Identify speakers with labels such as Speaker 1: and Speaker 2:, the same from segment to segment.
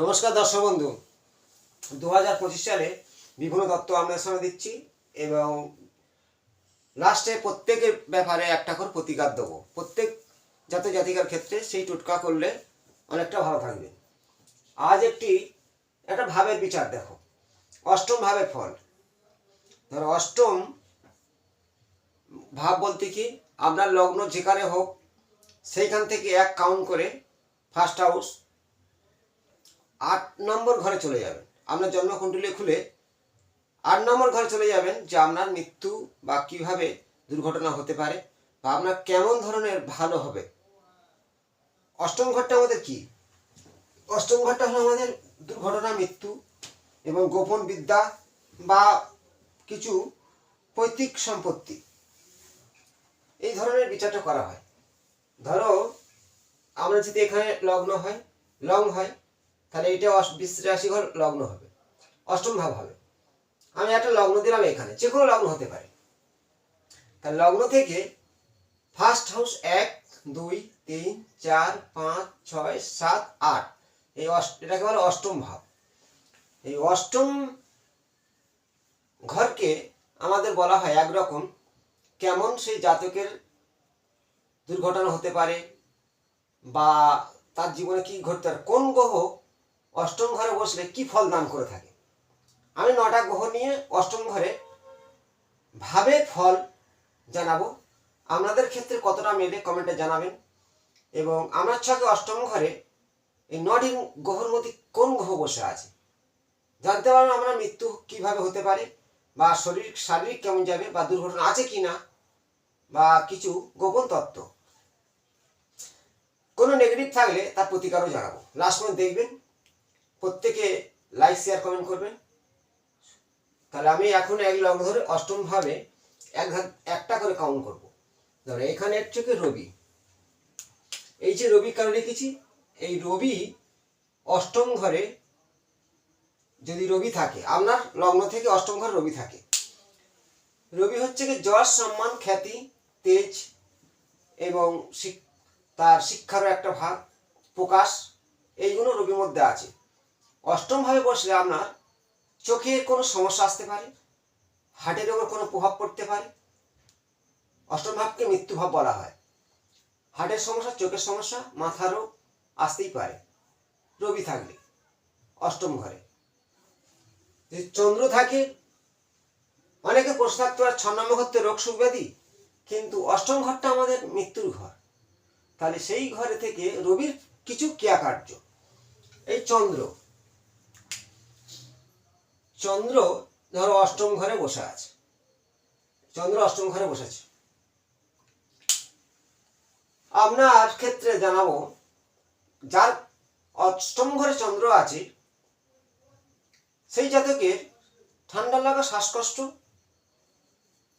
Speaker 1: নমস্কার দর্শক বন্ধু। দু হাজার পঁচিশ সালে বিভিন্ন তত্ত্ব আপনাদের সামনে দিচ্ছি এবং লাস্টে প্রত্যেকের ব্যাপারে একটা করে প্রতিকার দেবো। প্রত্যেক জাতি জাতিকার ক্ষেত্রে সেই টোটকা করলে অনেকটা ভালো থাকবে। আজ একটি, একটা ভাবের বিচার দেখো। অষ্টম ভাবে ফল। ধরো অষ্টম ভাব বলতে কি, আপনার লগ্ন যেখানে হোক, সেইখান থেকে এক কাউন্ট করে ফার্স্ট হাউস আট নম্বর ঘরে চলে যাবেন। আপনার জন্মকুণ্ডলী খুলে আট নম্বর ঘরে চলে যাবেন যে আপনার মৃত্যু বা কীভাবে দুর্ঘটনা হতে পারে বা আপনার কেমন ধরনের ভালো হবে। অষ্টম ঘরটা আমাদের কি? অষ্টম ঘরটা হলো আমাদের দুর্ঘটনা, মৃত্যু এবং গোপন বিদ্যা বা কিছু পৈতৃক সম্পত্তি। এই ধরনের বিচারটা করা হয়। ধরো, আমরা যদি এখানে লগ্ন হয়, লং হয় তাহলে এটা বৃশ্চিক রাশি ঘর লগ্ন হবে। অষ্টম ভাব হবে। আমি একটা লগ্ন দিলাম এখানে, যে কোনো লগ্ন হতে পারে। তাহলে লগ্ন থেকে ফার্স্ট হাউস এক, দুই, তিন, চার, পাঁচ, ছয়, সাত, আট। এই এটাকে বলে অষ্টম ভাব। এই অষ্টম ঘরকে আমাদের বলা হয় একরকম। কেমন সেই জাতকের দুর্ঘটনা হতে পারে বা তার জীবনে কি ঘটতে পারে, কোন গ্রহ অষ্টম ঘরে বসলে কি ফল দান করে থাকে? আমি নটা গ্রহ নিয়ে অষ্টম ঘরে ভাবে ফল জানাব। আপনাদের ক্ষেত্রে কতটা মেলে কমেন্টে জানাবেন। এবং আমার ছকে অষ্টম ঘরে এই নটি গ্রহর মধ্যে কোন গ্রহ বসে আছে? জানতে পারবেন আমরা মৃত্যু কীভাবে হতে পারে? বা শরীর, শারীরিক কেমন যাবে? বা দুর্ঘটনা আছে কি না বা কিছু গোপন তত্ত্ব। কোনো নেগেটিভ থাকলে তার প্রতিকারও জানাব। লাস্ট পর্যন্ত দেখবেন প্রত্যেকে লাইক শেয়ার কমেন্ট করবেন। তাহলে আমি এখন এক লগ্ন ধরে অষ্টম ভাবে এক একটা করে কাউন্ট করব। ধরো এখানে হচ্ছে কি রবি। এই যে রবি কারণ রেখেছি এই রবি অষ্টম ঘরে যদি রবি থাকে, আপনার লগ্ন থেকে অষ্টম ঘরে রবি থাকে। রবি হচ্ছে কি যশ সম্মান, খ্যাতি, তেজ এবং তার শিক্ষারও একটা ভাগ, প্রকাশ, এইগুলো রবির মধ্যে আছে। অষ্টমভাবে বসলে আপনার চোখে কোনো সমস্যা আসতে পারে হার্টের ওপর কোনো প্রভাব পড়তে পারে। অষ্টম ভাবকে মৃত্যুভাব বলা হয়। হার্টের সমস্যা চোখের সমস্যা মাথারও আসতেই পারে রবি থাকলে অষ্টম ঘরে। যদি চন্দ্র থাকে, অনেকে প্রশ্ন থাকতে পারে ছ নম্বর ঘরতে রোগ সুখ ব্যাধি কিন্তু অষ্টম ঘরটা আমাদের মৃত্যুর ঘর। তাহলে সেই ঘরে থেকে রবির কিছু ক্রিয়াকার্য। এই চন্দ্র চন্দ্র ধরো অষ্টম ঘরে বসে আছে। চন্দ্র অষ্টম ঘরে বসেছে। আপনার ক্ষেত্রে জানাব, যার অষ্টম ঘরে চন্দ্র আছে, সেই জাতকের ঠান্ডা লাগা শ্বাসকষ্ট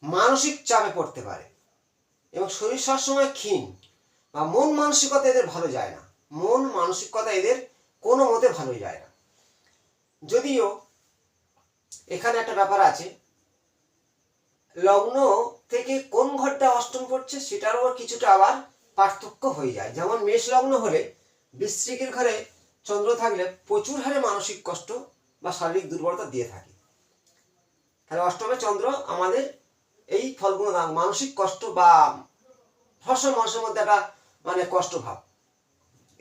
Speaker 1: মানসিক চাপে পড়তে পারে এবং শরীর সবসময় ক্ষীণ বা মন মানসিকতা এদের ভালো যায় না। মন মানসিকতা এদের কোনো মতে ভালো যায় না। যদিও এখানে একটা ব্যাপার আছে। লগ্ন থেকে কোন ঘরটা অষ্টম পড়ছে সেটার উপর কিছুটা আবার পার্থক্য হয়ে যায়। যেমন মেষ লগ্ন হলে বৃশ্চিকের ঘরে চন্দ্র থাকলে প্রচুর হারে মানসিক কষ্ট বা শারীরিক দুর্বলতা দিয়ে থাকে। তাহলে অষ্টমে চন্দ্র আমাদের এই ফলগুলো দান, মানসিক কষ্ট বা ফসল মানুষের মধ্যে একটা মানে কষ্ট ভাব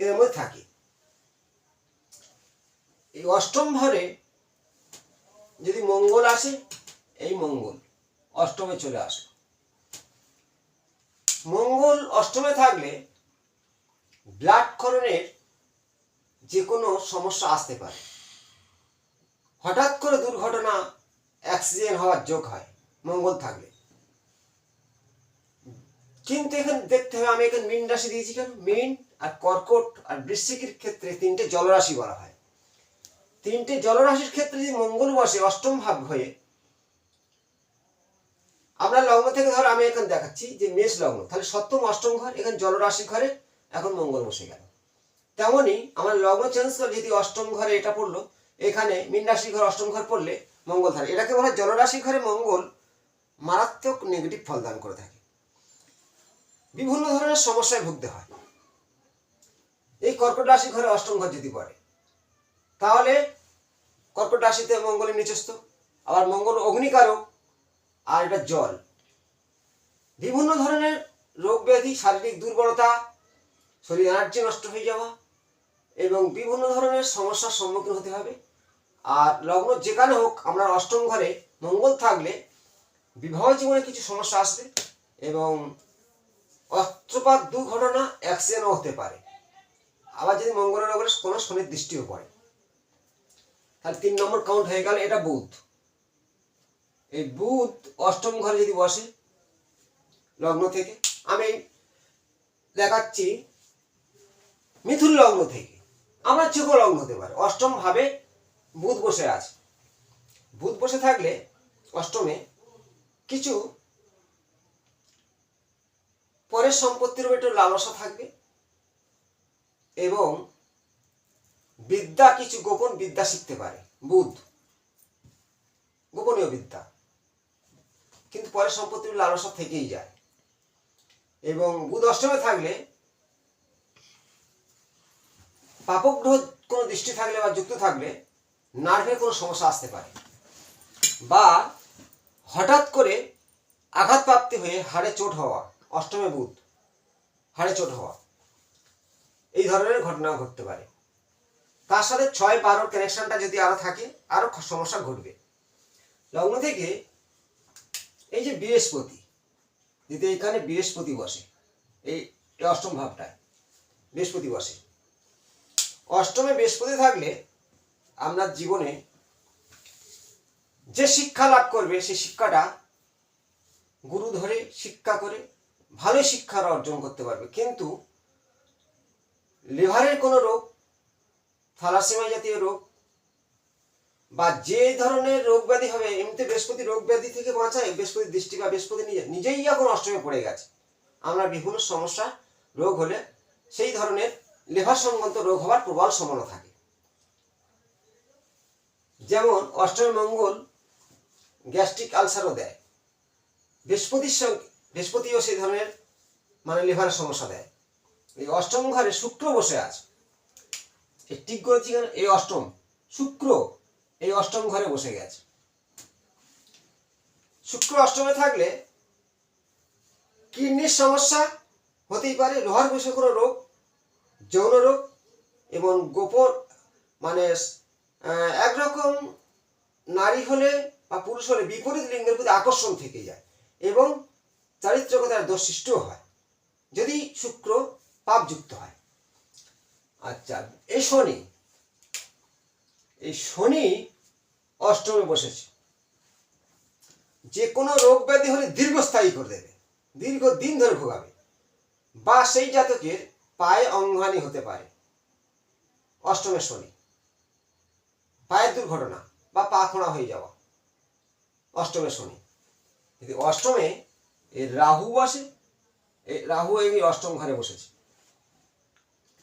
Speaker 1: এর মধ্যে থাকে। এই অষ্টম ঘরে যদি মঙ্গল আসে, এই মঙ্গল অষ্টমে চলে আসে। মঙ্গল অষ্টমে থাকলে ব্লাড করণের যে কোনো সমস্যা আসতে পারে। হঠাৎ করে দুর্ঘটনা অ্যাক্সিডেন্ট হওয়ার যোগ হয়, মঙ্গল থাকলে। কিন্তু এখানে দেখতে হবে, আমি এখানে মীন রাশি দিয়েছি কেন? মীন আর কর্কট আর বৃশ্চিকের ক্ষেত্রে তিনটে জলরাশি বলা হয়। তিনটে জলরাশির ক্ষেত্রে যদি মঙ্গল বসে, অষ্টম ভাব হয়ে, আমরা লগ্ন থেকে ধর, আমি এখানে দেখাচ্ছি যে মেষ লগ্ন, তাহলে সপ্তম, অষ্টম ঘর, এখানে জলরাশি ঘরে এখন মঙ্গল বসে গেল। তেমনই আমার লগ্ন চেঞ্জ করে যদি অষ্টম ঘরে এটা পড়ল, এখানে মীন রাশি ঘর, অষ্টম ঘর পড়লে মঙ্গল থাকে। এটাকে বলা হয় জলরাশি ঘরে মঙ্গল মারাত্মক নেগেটিভ ফল দান করে থাকে। বিভিন্ন ধরনের সমস্যায় ভুগতে হয়। এই কর্কট রাশি ঘরে অষ্টম ঘর যদি পড়ে তাহলে কর্কট রাশিতে মঙ্গলের নিচস্থ, আবার মঙ্গল অগ্নিকারক, আর এটা জল। বিভিন্ন ধরনের রোগ ব্যাধি, শারীরিক দুর্বলতা, শরীর এনার্জি নষ্ট হয়ে যাওয়া, এবং বিভিন্ন ধরনের সমস্যার সম্মুখীন হতে হবে। আর লগ্ন যেখানে হোক, আমরা অষ্টম ঘরে মঙ্গল থাকলে বিবাহ জীবনে কিছু সমস্যা আসবে, এবং অস্ত্রপাত দুর্ঘটনা অ্যাক্সিডেন্টও হতে পারে। আবার যদি মঙ্গলের ওপরে কোনো শনির দৃষ্টিও পড়ে। তাহলে তিন নম্বর কাউন্ট হয়ে গেল, এটা বুধ এই বুধ অষ্টম ঘরে যদি বসে, লগ্ন থেকে, আমি দেখাচ্ছি মিথুন লগ্ন থেকে, আমার কোনো লগ্ন হতে পারে। অষ্টম ভাবে বুধ বসে আছে। বুধ বসে থাকলে অষ্টমে কিছু পরের সম্পত্তির উপর একটু লালসা থাকবে এবং বিদ্যা কিছু গোপন বিদ্যা শিখতে পারে। বুধ। গোপনীয় বিদ্যা। কিন্তু পরের সম্পত্তির লালসা থেকেই যায়। এবং বুধ অষ্টমে থাকলে পাপগ্রহ কোনো দৃষ্টি থাকলে বা যুক্ত থাকলে নার্ভের কোনো সমস্যা আসতে পারে। বা হঠাৎ করে আঘাতপ্রাপ্তি হয়ে হাড়ে চোট হওয়া, অষ্টমে বুধ। হাড়ে চোট হওয়া। এই ধরনের ঘটনা ঘটতে পারে। তার সাথে ছয় বারোর কানেকশনটা যদি আরও থাকে, আরও সমস্যা ঘটবে। লগ্ন থেকে এই যে বৃহস্পতি, যদি এখানে বৃহস্পতি বসে, এই এই অষ্টম ভাবটায়, বৃহস্পতি বসে। অষ্টমে বৃহস্পতি থাকলে আপনার জীবনে যে শিক্ষা লাভ করবে সেই শিক্ষাটা গুরু ধরে শিক্ষা করে ভালো শিক্ষার অর্জন করতে পারবে। কিন্তু লিভারের কোনো রোগ থ্যালাসেমিয়া জাতীয় রোগ বা যে ধরনের রোগ ব্যাধি হবে, এমনিতে বৃহস্পতি রোগ ব্যাধি থেকে বাঁচায় বৃহস্পতি দৃষ্টি বা বৃহস্পতি নিজে, নিজেই এখন অষ্টমে পড়ে গেছে, আমরা বিভিন্ন সমস্যা রোগ হলে সেই ধরনের লেভার সংক্রান্ত রোগ হওয়ার প্রবল সম্ভাবনা থাকে। যেমন অষ্টমী মঙ্গল গ্যাস্ট্রিক আলসারও দেয়। বৃহস্পতির সঙ্গে, বৃহস্পতিও সেই ধরনের মানে লিভারের সমস্যা দেয়। এই অষ্টম ঘরে শুক্র বসে আছে। ঠিক করেছি কেন এই অষ্টম, শুক্র, এই অষ্টম ঘরে বসে গেছে। শুক্র অষ্টমে থাকলে কিডনির সমস্যা হতেই পারে, লোহার বসে কোনো রোগ, যৌন রোগ, এবং গোপন মানে একরকম নারী হলে বা পুরুষ হলে বিপরীত লিঙ্গের প্রতি আকর্ষণ থেকে যায়, এবং চারিত্রকতার দোষ সৃষ্টিও হয়। যদি শুক্র পাপযুক্ত হয় আচ্ছা এই শনি এই শনি অষ্টমে বসেছে। যে কোনো রোগ ব্যাধি হলে দীর্ঘস্থায়ী করে দেবে দীর্ঘ দিন ধরে ভোগাবে, বা সেই জাতকের পায়ে অঙ্গহানি হতে পারে। অষ্টমের শনি, পায়ের দুর্ঘটনা বা পা খোঁড়া হয়ে যাওয়া। অষ্টমের শনি, যদি অষ্টমে রাহু বসে এই রাহু এই অষ্টম ঘরে বসেছে।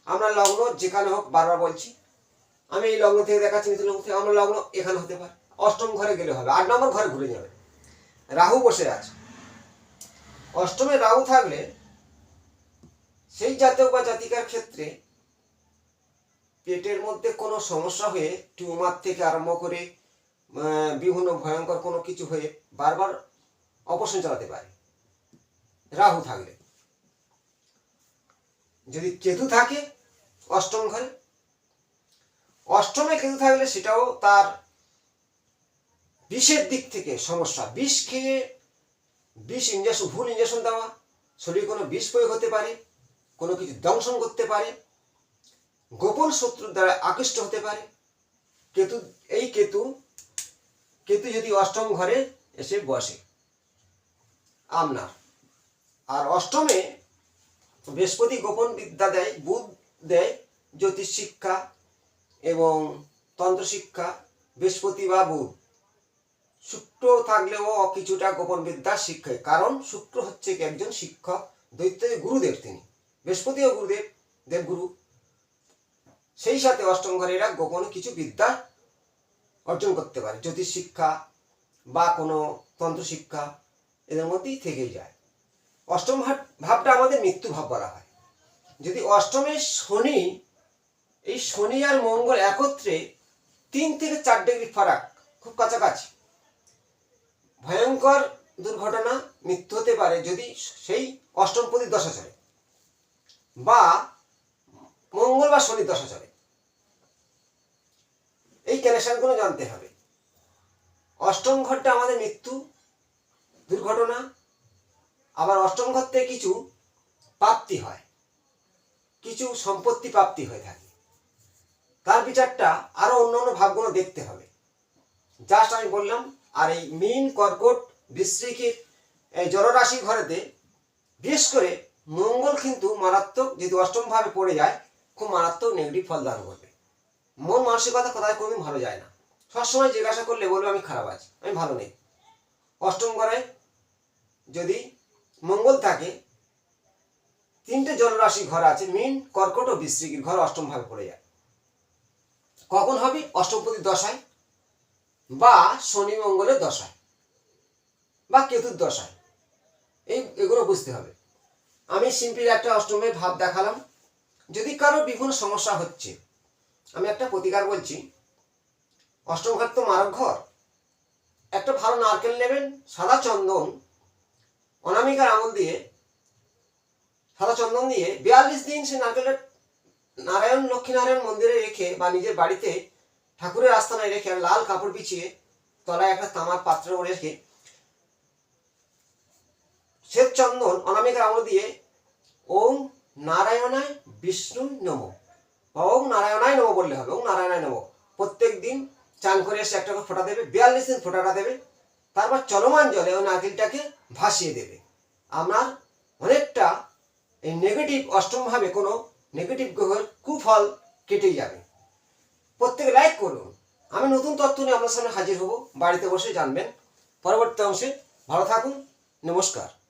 Speaker 1: আমরা লগ্ন যেখানে হোক বারবার বলছি। আমি এই লগ্ন থেকে দেখাচ্ছি, মিথুন লগ্ন থেকে। আমরা লগ্ন এখানে হতে পারে। অষ্টম ঘরে গেলে হবে। আট নম্বর ঘরে ঘুরে যাবে। রাহু বসে আছে। অষ্টমে রাহু থাকলে সেই জাতক বা জাতিকার ক্ষেত্রে পেটের মধ্যে কোনো সমস্যা হয়ে টিউমার থেকে আরম্ভ করে বিভিন্ন ভয়ঙ্কর কোনো কিছু হয়ে বারবার অপারেশন চালাতে পারে। রাহু থাকলে। যদি কেতু থাকে অষ্টম ঘরে, অষ্টমে কেতু থাকলে সেটাও তার বিষের দিক থেকে সমস্যা। বিষ খেয়ে বিষ ইঞ্জেকশন ভুল ইঞ্জেকশন দেওয়া, শরীরে কোনো বিষ প্রয়োগ হতে পারে, কোনো কিছু দংশন করতে পারে, গোপন শত্রুর দ্বারা আকৃষ্ট হতে পারে। কেতু, এই কেতু কেতু যদি অষ্টম ঘরে এসে বসে আপনার আর অষ্টমে বৃহস্পতি গোপন বিদ্যা দেয়, বুধ দেয় জ্যোতিষ শিক্ষা এবং তন্ত্র শিক্ষা, বৃহস্পতি বা বুধ। শুক্র থাকলেও কিছুটা গোপন বিদ্যা শিক্ষায়, কারণ শুক্র হচ্ছে একজন শিক্ষক দৈত্য গুরুদেব তিনি, বৃহস্পতিও গুরুদেব, দেবগুরু। সেই সাথে অষ্টম ঘরে এরা গোপন কিছু বিদ্যা অর্জন করতে পারে, জ্যোতিষ শিক্ষা বা কোনো তন্ত্র শিক্ষা এদের মধ্যেই থেকেই যায়। অষ্টম ভাব ভাবটা আমাদের মৃত্যু ভাব বলা হয়। যদি অষ্টমের শনি, এই শনি আর মঙ্গল একত্রে তিন থেকে চার ডিগ্রি ফারাক, খুব কাছাকাছি। ভয়ঙ্কর দুর্ঘটনা মৃত্যু হতে পারে যদি সেই অষ্টমপতি দশা চলে বা মঙ্গল বা শনি দশা চলে। এই কানেকশনগুলো জানতে হবে। অষ্টম ঘরটা আমাদের মৃত্যু, দুর্ঘটনা আবার অষ্টম ঘর থেকে কিছু প্রাপ্তি হয়। কিছু সম্পত্তি প্রাপ্তি হয়ে থাকে। তার বিচারটা আরও অন্য অন্য ভাবগুলো দেখতে হবে। জাস্ট আমি বললাম, আর এই মিন, কর্কট, বৃশ্চিকের এই জলরাশি ঘরেতে বিশেষ করে মঙ্গল কিন্তু মারাত্মক যদি অষ্টম ভাবে পড়ে যায়, খুব মারাত্মক নেগেটিভ ফল দান করবে মন মানসিকতা কোথায় কোনোদিন ভালো যায় না। সবসময় জিজ্ঞাসা করলে বলবে, আমি খারাপ আছি, আমি ভালো নেই। অষ্টম ঘরে যদি মঙ্গল থাকে। তিনটে জলরাশি ঘর আছে, মিন, কর্কট ও বৃশ্চিকের ঘর অষ্টম ভাবে পড়ে যায়। কখন হবে? অষ্টমপতি দশায় বা শনি মঙ্গলের দশায় বা কেতুর দশায়। এই এগুলো বুঝতে হবে। আমি সিম্পল একটা অষ্টমের ভাব দেখালাম। যদি কারও বিভিন্ন সমস্যা হচ্ছে, আমি একটা প্রতিকার বলছি। অষ্টম ঘর তো মারক ঘর। একটা ভালো নারকেল নেবেন, সাদা চন্দন অনামিকার আঙুল দিয়ে, সাদা চন্দন দিয়ে বিয়াল্লিশ দিন সে নারকেলের নারায়ণ লক্ষ্মীনারায়ণ মন্দিরে রেখে বা নিজের বাড়িতে ঠাকুরের আস্থানায় রেখে লাল কাপড় বিছিয়ে তলায় একটা তামার পাত্র রেখে শ্বেত চন্দন অনামিকার আমল দিয়ে ওম নারায়ণায় বিষ্ণু নম। ওম নারায়ণায় নম বললে হবে ওম নারায়ণায় নম। প্রত্যেক দিন চান করে এসে একটা ফোঁটা দেবে, বিয়াল্লিশ দিন ফোঁটাটা দেবে, তারপর চলমান জলে ওই নারকেলটাকে ভাসিয়ে দেবে। আপনার অনেকটা এই নেগেটিভ অষ্টমভাবে কোনো নেগেটিভ গ্রহের কুফল কেটে যাবে। প্রত্যেকে লাইক করুন। আমি নতুন তথ্য নিয়ে আপনার সামনে হাজির হব। বাড়িতে বসে জানবেন। পরবর্তী অংশে ভালো থাকুন। নমস্কার।